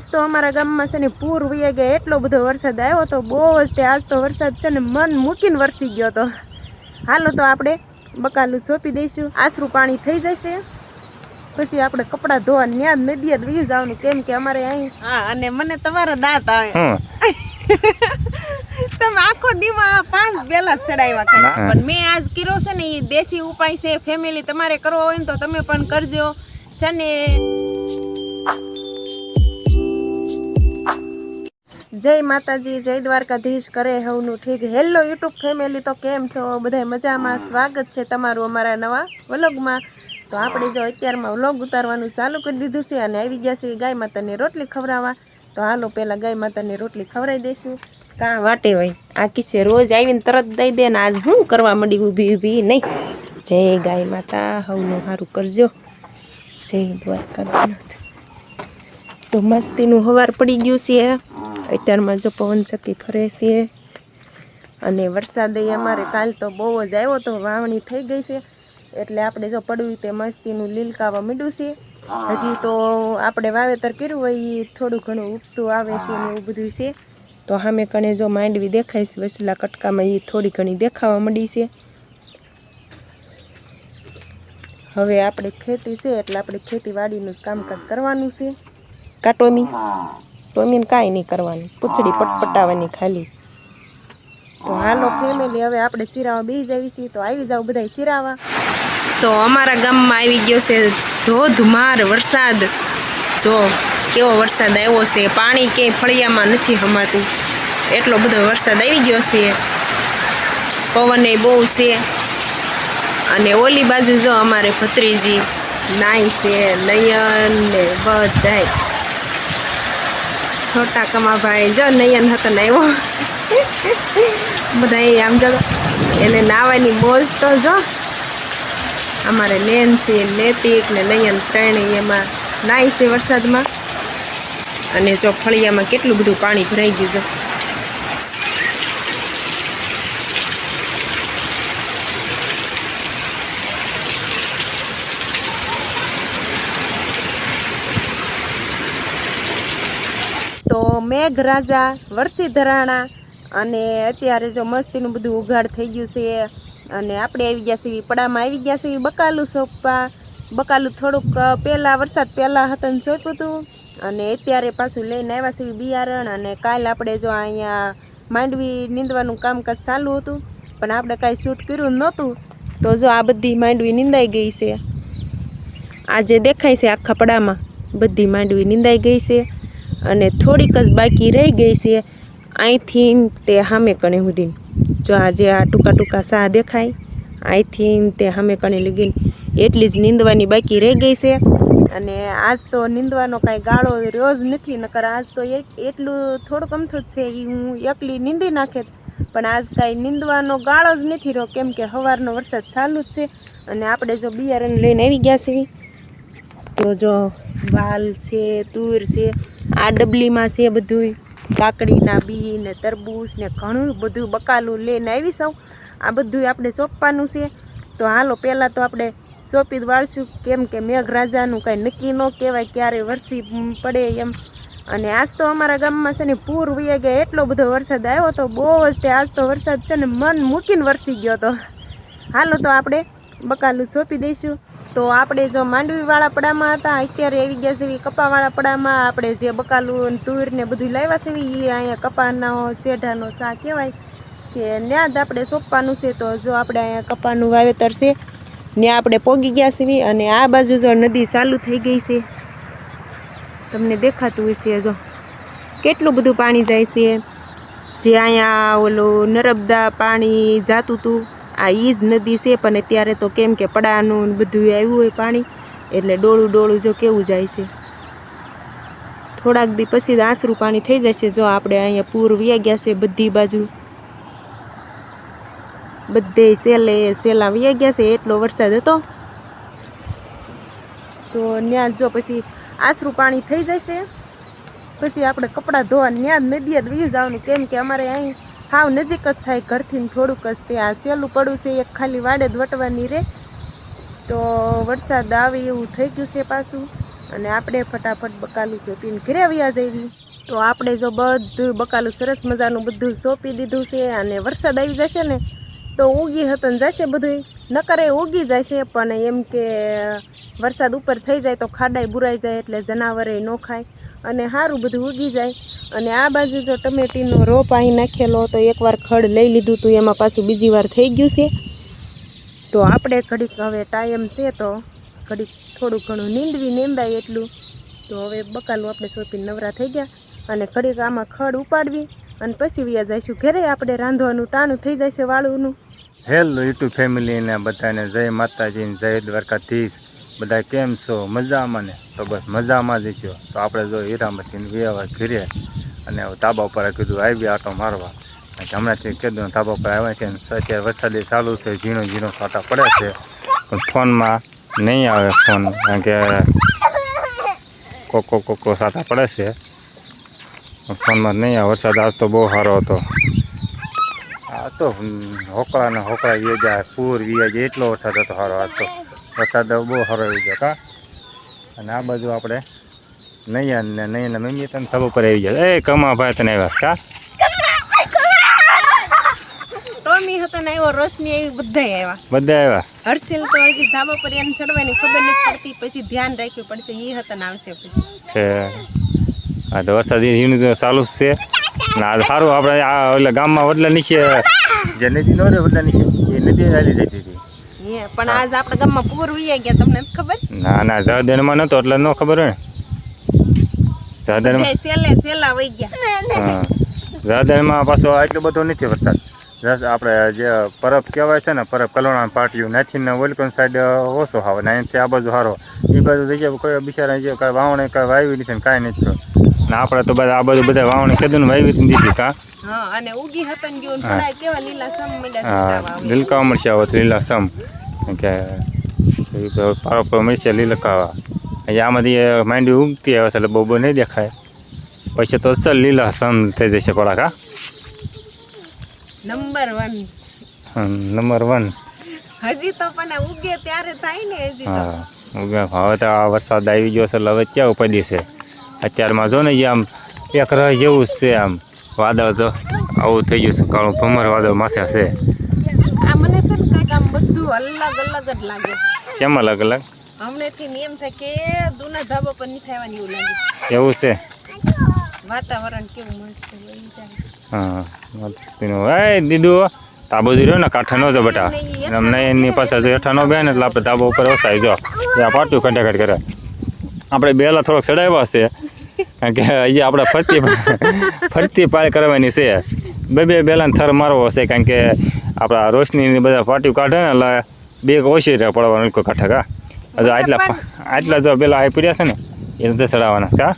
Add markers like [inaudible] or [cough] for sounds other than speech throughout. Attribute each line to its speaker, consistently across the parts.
Speaker 1: આજ તો અમારા ગામમાં છે ને પૂર વહી ગયા એટલો બધો વરસાદ આવ્યો તો બહુ જ તે આજ તો વરસાદ છે ને મન મૂકીને વરસી ગયો તો. હાલો તો આપણે બકાલું સોંપી દઈશું. આશરું પાણી થઈ જશે. પછી આપણે કપડાં ધોવા ન્યા જ નદીએ જ વહી જવાનું કેમ કે અમારે અહીં હા અને મને તમારો દાંત આવે. તમે આખો દીમાં પાંચ બેલા જ ચડાવ્યા ખાલી. પણ મેં આજ કર્યો છે ને એ દેશી ઉપાય છે ફેમિલી તમારે કરવો હોય ને તો તમે પણ કરજો. છે ને? જય માતાજી, જય દ્વારકાધીશ, કરે હવનું ઠીક. હેલો યુટ્યુબ ફેમિલી તો કેમ છો? બધા મજામાં? સ્વાગત છે તમારું અમારા નવા વ્લોગમાં. તો આપણે જો અત્યારમાં વ્લોગ ઉતારવાનું ચાલુ કરી દીધું છે અને આવી ગયા છે ગાય માતાની રોટલી ખવડાવવા. તો હાલો પહેલાં ગાય માતાની રોટલી ખવડાવી દઈશું. કાં વાટે હોય? આ કિસ્સે રોજ આવીને તરત દઈ દે ને આજ હું કરવા માંડી ઊભી ઊભી, નહીં? જય ગાય માતા, હવનું સારું કરજો. જય દ્વારકાનાથ. તો મસ્તીનું હવાર પડી ગયું છે. અત્યારમાં જો પવન ચક્કી ફરે છે અને વરસાદ અમારે કાલ તો બહુ જ આવ્યો તો વાવણી થઈ ગઈ છે. એટલે આપણે જો પડવી તે મસ્તીનું લીલકાવા મીડું છે. હજી તો આપણે વાવેતર કર્યું હોય એ થોડું ઘણું ઉગતું આવે છે ને એવું બધું છે. તો સામે કણે જો માંડવી દેખાય છે, વસલા કટકામાં એ થોડી ઘણી દેખાવા મળી છે. હવે આપણે ખેતી છે, એટલે આપણે ખેતીવાડીનું જ કામકાજ કરવાનું છે. કાટોમી ટોમીને કાંઈ નહીં કરવાનું. પૂછડી પટપટાવાની ખાલી. તો હાલો ફેમિલી હવે આપણે સિરાવા બી જઈએ છીએ. તો આવી જાવ બધા સિરાવા તો અમારા ગામમાં આવી ગયો છે ધોધમાર વરસાદ. જો કેવો વરસાદ આવ્યો છે. પાણી ક્યાંય ફળિયામાં નથી હમાતું. એટલો બધો વરસાદ આવી ગયો છે. પવન બહુ છે. અને ઓલી બાજુ જો અમારે ભત્રીજી નાય છે, નયન ને બધાય. છોટા કમાભાઈ, જો નૈયન હતો ને એવો. બધા આમ જો એને નાવાની મોજ તો જો. અમારે નેન્સી, નૈતિક ને નયન ત્રણેય એમાં નાય છે વરસાદમાં. અને જો ફળિયામાં કેટલું બધું પાણી ભરાઈ ગયું છે તો મેઘરાજા વરસી ધરાણા અને અત્યારે જો મસ્તીનું બધું ઉઘાડ થઈ ગયું છે અને આપણે આવી ગયા છીએ પડામાં. આવી ગયા છીએ બકાલું સોંપવા. બકાલું થોડુંક પહેલાં, વરસાદ પહેલાં હતા ને સોંપ્યું હતું. અને અત્યારે પાછું લઈને આવ્યા છીએ બિયારણ અને કાલ આપણે જો અહીંયા માંડવી નીંદવાનું કામકાજ ચાલુ હતું, પણ આપણે કાંઈ શૂટ કર્યું નહોતું, તો જો આ બધી માંડવી નીંદાઈ ગઈ છે. આજે દેખાય છે આખા પડામાં. બધી માંડવી નીંદાઈ ગઈ છે. અને થોડીક જ બાકી રહી ગઈ છે અહીંથી તે સામે કણે સુધી જો આજે આ ટૂંકા ટૂંકા સા દેખાય અહીંથી તે સામે કણે લગીને. એટલી જ નીંદવાની બાકી રહી ગઈ છે અને આજ તો નીંદવાનો કાંઈ ગાળો રોજ નથી, નકર આજ તો એટલું થોડુંક અમથું જ છે એ હું એકલી નીંદી નાખે પણ આજ કાંઈ નીંદવાનો ગાળો જ નથી રહ્યો, કેમ કે સવારનો વરસાદ ચાલુ જ છે અને આપણે જો બિયારણ લઈને આવી ગયા છીએ તો જો વાલ છે, તુર છે, આ ડબલીમાં છે બધું કાકડીના બી ને તરબૂચ ને ઘણું બધું બકાલું લઈને આવી સૌ. આ બધું આપણે સોંપવાનું છે. તો હાલો, પહેલાં તો આપણે સોંપી વાળશું. કેમ કે મેઘરાજાનું કાંઈ નક્કી ન કહેવાય ક્યારે વરસી પડે એમ. અને આજ તો અમારા ગામમાં છે ને પૂર વહી ગયા, એટલો બધો વરસાદ આવ્યો તો બહુ જ તે આજ તો વરસાદ છે ને મન મૂકીને વરસી ગયો તો. હાલો તો આપણે બકાલું સોંપી દઈશું. તો આપણે જો માંડવીવાળા પડામાં હતા, અત્યારે આવી ગયા છે કપાવાળા પડામાં. આપણે જે બકાલું તુર ને બધું લાવ્યા છે એ અહીંયા કપાનો શેઢાનો શા કહેવાય. કે ત્યાં જ આપણે સોંપવાનું છે, તો જો આપણે અહીંયા કપાનું વાવેતર છે, ને આપણે પોગી ગયા છીએ અને આ બાજુ જો નદી ચાલુ થઈ ગઈ છે. તમને દેખાતું હશે જો. કેટલું બધું પાણી જાય છે. જે અહીંયા ઓલું નર્મદા પાણી જાતું હતું. આ ઈ જ નદી છે, પણ અત્યારે તો કેમ કે પડાનું બધું આવ્યું હોય પાણી, એટલે ડોળું ડોળું જો કેવું જાય છે. થોડાક દી પછી આશરું પાણી થઈ જશે, જો આપણે અહીંયા પૂર વ્યા ગયા છે બધી બાજુ. બધે સેલે સેલા વ્યા ગયા છે, એટલો વરસાદ હતો. તો ત્યાં જો પછી આશરું પાણી થઈ જશે. પછી આપણે કપડાં ધોવા ત્યાં જ નદીએ જ વી જવાનું, કેમ કે અમારે અહીં હાવ નજીક જ થાય ઘરથી થોડુંક જ ત્યાં. સહેલું પડું છે, એક ખાલી વાડે જ વટવાની રે. તો વરસાદ આવે એવું થઈ ગયું છે પાછું. અને આપણે ફટાફટ બકાલું સોંપીને ઘરે આવ્યા જઈએ તો આપણે જો બધું બકાલું સરસ મજાનું બધું સોંપી દીધું છે અને વરસાદ આવી જશે ને, તો ઉગી હતન જશે બધું નકરે ઉગી જશે, પણ એમ કે વરસાદ ઉપર થઈ જાય તો ખાડાય બુરાઈ જાય એટલે જનાવરે ન ખાય. અને સારું બધું ઉગી જાય. અને આ બાજુ જો ટમેટીનો રોપ અહીં નાખેલો તો એકવાર ખડ લઈ લીધું હતું એમાં પાછું બીજી વાર થઈ ગયું છે. તો આપણે ઘડીક હવે ટાઈમ છે તો ઘડીક થોડું ઘણું નીંદવી નીંદાય એટલું. તો હવે બકાલું આપણે સોંપીને નવરા થઈ ગયા. અને ઘડીક આમાં ખડ ઉપાડવી અને પછી વ્યા જઈશું ઘરે. આપણે રાંધવાનું ટાણું થઈ જશે વાળુંનું.
Speaker 2: હેલો યુટ્યુબ ફેમિલીને બધાને, જય માતાજી જય દ્વારકાધીશ. બધા કેમ છો? મજામાં ને? તો બસ મજામાં જ છો. તો આપણે જો હીરામતીને વ્યવહાર ઘીરે અને ધાબા ઉપર કીધું, આવી આટો મારવા. હમણાંથી કીધું તાબા ઉપર આવ્યા છે અત્યારે વરસાદી ચાલુ છે, ઝીણો ઝીણો છાંટા પડે છે. પણ ફોનમાં નહીં આવે ફોન, કારણ કે કોકો કોકો સાટા પડે છે. ફોનમાં નહીં આવે. વરસાદ આજ તો બહુ સારો હતો. આ તો હોકળા ને હોકળા વી પૂર વ્યાજ એટલો વરસાદ હતો સારો આજ તો. વરસાદ બહુ સારો આવી ગયો કા? અને આ બાજુ આપણે નૈયા ને નૈયા ને મમ્મી તને થબ ઉપર આવી જાય એ કમા ભાઈ તને આવ્યા કા?
Speaker 1: હતો ને આવ્યો રોશની આવી બધા આવ્યા.
Speaker 2: બધા આવ્યા?
Speaker 1: હર્ષિલ તો હજી ધાબા પર એને ચડવાની ખબર નથી પડતી પછી ધ્યાન રાખવું પડશે એ હતા ને આવશે પછી.
Speaker 2: છે. આ તો વરસાદ યુનિટ ચાલુ છે. ને સારું આપણે આ એટલે ગામમાં વડલા નીચે જે નદી નો રે વડલા નીચે એ નદી ચાલી જતી હતી.
Speaker 1: પણ આજ આપણે ગામમાં પૂર વી ગયા તમને ખબર?
Speaker 2: ના ના જહદેનમાં નહોતો એટલે ન ખબર હોય ને. જહદેનમાં
Speaker 1: સેલે સેલા વઈ ગયા.
Speaker 2: રાધનમાં પાછો એટલો બધો નથી વરસાદ. આપણે જે પરબ કહેવાય છે ને પરબ કલોણા પાટિયું નાથીને વલકન સાઈડ ઓછો આવે ને અહીંથી આ બાજુ સારો એ બાજુ થઈ ગયા કોઈ બિચારા જે કાંઈ વાવણી કાંઈ વાવી નથી ને કાંઈ નથી ને આપણે તો બધા આ બાજુ બધા વાવણે કીધું ને વાવી દીધી કાં. લીલકા મળશે આવે લીલા સમ કે પારો પર મળશે લીલકાવા અહીંયા આમાંથી માંડી ઉગતી આવે છે એટલે બહુ બહુ નહીં દેખાય. પછી તો અસલ લીલા સમ થઈ જશે પડાકા.
Speaker 1: નંબર વન
Speaker 2: નંબર વન
Speaker 1: હજી તો પણ ઉગે ત્યારે થાય ને હજી
Speaker 2: હા ઉગે- હવે તો આ વરસાદ આવી ગયો છે એટલે હવે ક્યાં ઉપડી છે? અત્યારમાં જો ને જે આમ એક રહ જેવું જ છે આમ. વાદળ તો આવું થઈ ગયું છે કાળું ભમર વાદળ માથે છે
Speaker 1: આ મને છે ને કાંઈક આમ બધું અલગ અલગ જ લાગે.
Speaker 2: કેમ અલગ અલગ?
Speaker 1: હમણેથી એમ થાય કે દુના ધાબા પર નહીં થવાની એવું લાગે.
Speaker 2: એવું છે?
Speaker 1: વાતાવરણ કેવું મસ્ત
Speaker 2: હા મસ્તીનું. એ દીદુ આ રહ્યો ને કાંઠા ન જો બેટા. અમને એની પાસે જો હેઠા નો બે ને એટલે આપણે તાબો ઉપર ઓસાઈ જો. ત્યાં પાટ્યું ખંડેખંડ કરે. આપણે બેલા થોડોક ચડાવ્યા છે. કારણ કે હજી આપણે ફરતી ફરતી પાર કરવાની છે. બે બે બેલાને થર મારવો હશે કારણ કે આપણા રોશની બધા પાટિયું કાઢે ને એટલે બે ઓછી રહે પડવાનું કોઈ કાંઠે કા? હજુ આટલા આટલા જો પેલા આવી પડ્યા છે ને એ રીતે ચડાવવાના કા?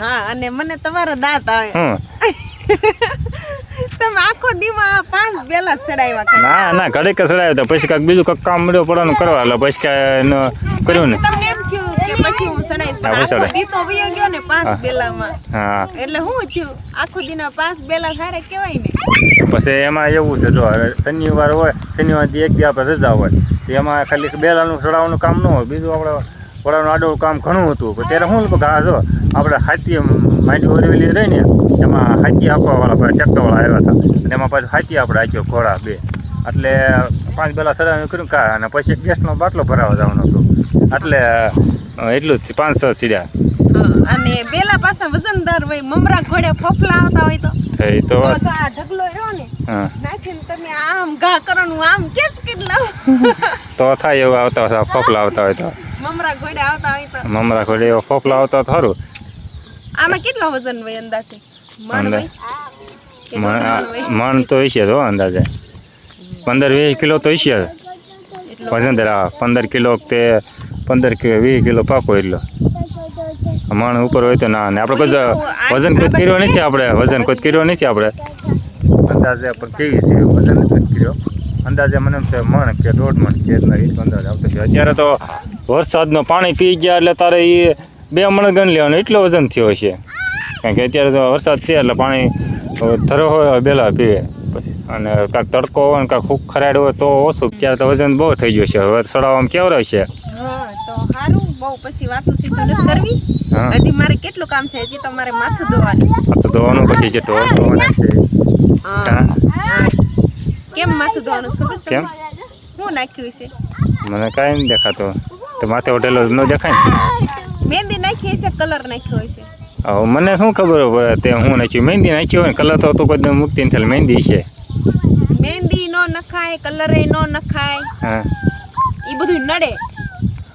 Speaker 1: હા અને મને તમારો દાંત આવે. [laughs] તમે આખો દીમાં પાંચ બેલા ચડાવ્યા
Speaker 2: ના ના ઘડીક ચડાવ્યો તો પછી કાંઈક બીજું કાંઈક કામ મળ્યો પડવાનું કરવા એટલે પછી કાંઈ કર્યું ને.
Speaker 1: પછી કે હું ચડાવીશ પણ આખો. દી તો વયો ગયો ને પાંચ બેલામાં.
Speaker 2: હા.
Speaker 1: એટલે હું થયું આખો દીના પાંચ બેલા ખારે કહેવાય ને.
Speaker 2: પછી એમાં એવું છે જો શનિવાર હોય શનિવારથી એક દી આપણે રજા હોય તો એમાં ખાલી બેલાનું સડાવવાનું કામ ન હોય. બીજું આપણે વડાનું આડું કામ ઘણું હતું. પણ ત્યારે શું લોકો હા જો આપણે હાથી માંડી ઓરવેલી રહી ને એમાં હાથી આપવાવાળા પાસે ટ્રેક્ટરવાળા આવ્યા હતા. અને એમાં પાછું હાથી આપણે આખ્યો ઘોડા બે. એટલે પાંચ બેલા સરાવ્યું કર્યું કા અને પછી ગેસનો બાટલો ભરાવા જવાનો હતો. એટલે એટલું જ. પાંચ છ સીડ્યા
Speaker 1: અને બેલા પાછા વજનદાર હોય મમરા ઘોડે ફોફલા આવતા હોય તો.
Speaker 2: એ તો
Speaker 1: તો આ ઢગલો રહ્યો ને નાખીને તમે આમ ઘા કરવાનું આમ કેસ કેટલા [laughs]
Speaker 2: તો થાય એવું આવતા હોય ફોફલા આવતા હોય તો.
Speaker 1: મમરા ઘોડે આવતા હોય તો.
Speaker 2: મમરા એવો ફોફલા આવતા તો
Speaker 1: આમાં કેટલો વજન હોય અંદાજે? મણ
Speaker 2: તો હશે જો અંદાજે. પંદર વીસ કિલો તો હશે વજન ધરા પંદર કિલો તે પંદર કિલો વીસ કિલો પાકો એટલો. મણ ઉપર હોય તો ના ને આપણે કોઈ વજન કોઈ કર્યો નથી આપણે વજન કોઈ કર્યો નથી આપણે. અંદાજે પણ કેવી છે વજન નથી કર્યો? અંદાજે મને એમ છે મણ કે દોઢ મણ કે એટલા એ અંદાજ આવતો છે. અત્યારે તો વરસાદનું પાણી પી ગયા એટલે તારે એ બે મણ ગણ લેવાનું એટલો વજન થયો છે કારણ કે અત્યારે તો વરસાદ છે એટલે પાણી ધરો હોય બેલા પીવે. અને કાંઈક તડકો હોય ને કાંઈક ખૂબ ખરાડ હોય તો ઓછું. ત્યારે તો વજન બહુ થઈ ગયું છે. હવે સડાવવામાં કેવડાય છે.
Speaker 1: બહુ પછી વાતો સીધું નથી કરવી. હજી મારે કેટલું કામ છે હજી તમારે માથું ધોવાનું.
Speaker 2: આ ધોવાનું પછી જે ઢોર ધોવાના છે.
Speaker 1: હા.
Speaker 2: હા.
Speaker 1: હા. કેમ માથું ધોવાનું છે ખબર છે
Speaker 2: કેમ?
Speaker 1: હું શું નાખ્યું છે?
Speaker 2: મને કાંઈ નહીં દેખાતો. તો માથે હોટેલો ન દેખાય
Speaker 1: મહેંદી નાખી છે કલર નાખ્યો હશે.
Speaker 2: હવે મને શું ખબર તે હું નાખ્યું? મહેંદી નાખી હોય કલર તો તું કોઈ મુક્તિ નથી મહેંદી છે.
Speaker 1: મહેંદી નો નખાય કલર નો નખાય.
Speaker 2: હા.
Speaker 1: એ બધું નડે.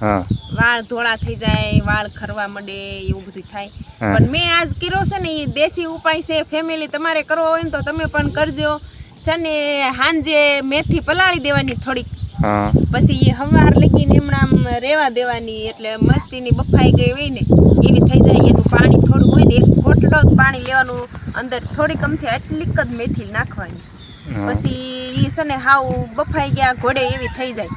Speaker 2: હા.
Speaker 1: વાળ ધોળા થઈ જાય વાળ ખરવા માંડે એવું બધું થાય. પણ મેં આજ કર્યો છે ને એ દેશી ઉપાય છે ફેમિલી તમારે કરવો હોય ને તો તમે પણ કરજો. છે ને હાંજે મેથી પલાળી દેવાની થોડીક. પછી એ હવાર લગીને એમણામ રેવા દેવાની એટલે મસ્તીની બફાઈ ગઈ હોય ને એવી થઈ જાય. એનું પાણી થોડું હોય ને એક ઘોટડો જ પાણી લેવાનું અંદર થોડીક અમથી એટલીક જ મેથી નાખવાની. પછી એ છે ને હાવ બફાઈ ગયા ઘોડે એવી થઈ જાય.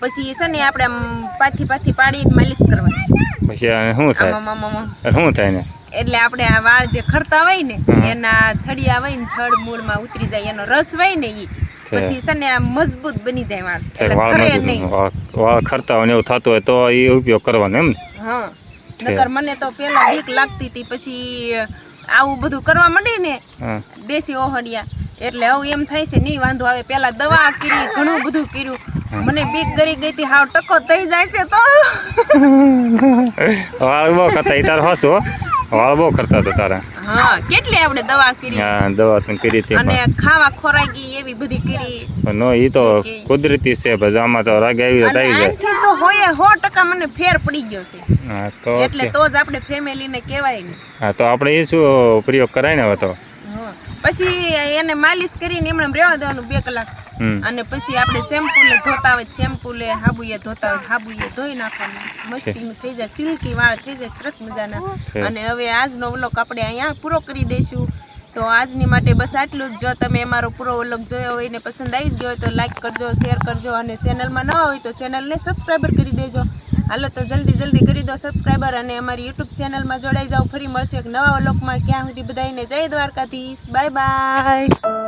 Speaker 1: પછી છે ને આપણે આમ પાથી પાથી પાડી માલિશ કરવાની.
Speaker 2: પછી આ શું થાય?
Speaker 1: આમ આમ આમ. આમ.
Speaker 2: શું થાય ને?
Speaker 1: એટલે આપણે આ વાળ જે ખરતા હોય ને
Speaker 2: હમ.
Speaker 1: એના થડિયા હોય ને થડ મૂળમાં ઉતરી જાય એનો રસ હોય ને ઈ
Speaker 2: છે.
Speaker 1: પછી છે ને મજબૂત બની જાય વાળ. એટલે
Speaker 2: વાળ
Speaker 1: ખરે
Speaker 2: મજબૂત વાળ વાળ ખરતા હોય ને એવું થતું હોય તો એ ઉપયોગ કરવાનો એમ ને?
Speaker 1: હા. નકર મને તો પેલા બીક લાગતી હતી પછી આવું બધું કરવા માંડી ને
Speaker 2: હા.
Speaker 1: દેશી ઓહડિયા. એટલે હવે એમ થાય છે નહીં વાંધો આવે. પેલા દવા કરી ઘણું બધું કર્યું. મને બીક કરી ગઈ હતી હાવ ટકો થઈ જાય છે તો. [laughs]
Speaker 2: વાળ બહુ કરતા તાર હસો વાળ બહુ કરતા તો તારા.
Speaker 1: હા કેટલી આપણે દવા કરી?
Speaker 2: હા દવા તો કરી હતી.
Speaker 1: અને ખાવા ખોરાકી એવી બધી કરી.
Speaker 2: નો એ તો કુદરતી છે ભજામાં તો રાગ આવી જાય આવી જાય.
Speaker 1: તો હોય 100 ટકા મને ફેર પડી ગયો છે.
Speaker 2: હા તો
Speaker 1: એટલે તો જ આપણે ફેમિલીને કહેવાય ને.
Speaker 2: હા તો આપણે એ શું પ્રયોગ કરાય ને હવે તો.
Speaker 1: પછી એને માલિશ કરીને એમણે રહેવા દેવાનું બે કલાક. અને પછી આપણે શેમ્પૂલે ધોતા હોય શેમ્પૂલે હાબુએ ધોતા હોય હાબુએ ધોઈ નાખવાનું. મસ્તી થઈ જાય સિલ્કી વાળ થઈ જાય સરસ મજાના. અને હવે આજનો વ્લોગ આપણે અહીંયા પૂરો કરી દઈશું. તો આજની માટે બસ આટલું જ. જો તમે અમારો પૂરો વ્લોગ જોયો હોય ને પસંદ આવી ગયો હોય તો લાઈક કરજો શેર કરજો અને ચેનલમાં ન હોય તો ચેનલને સબસ્ક્રાઈબર કરી દેજો. હાલો, તો જલ્દી જલ્દી કરી દો સબસ્ક્રાઈબર અને અમારી યુટ્યુબ ચેનલમાં જોડાઈ જાઓ. ફરી મળશે એક નવા લોકમાં ક્યાં સુધી બધાને જય દ્વારકાધીશ. Bye bye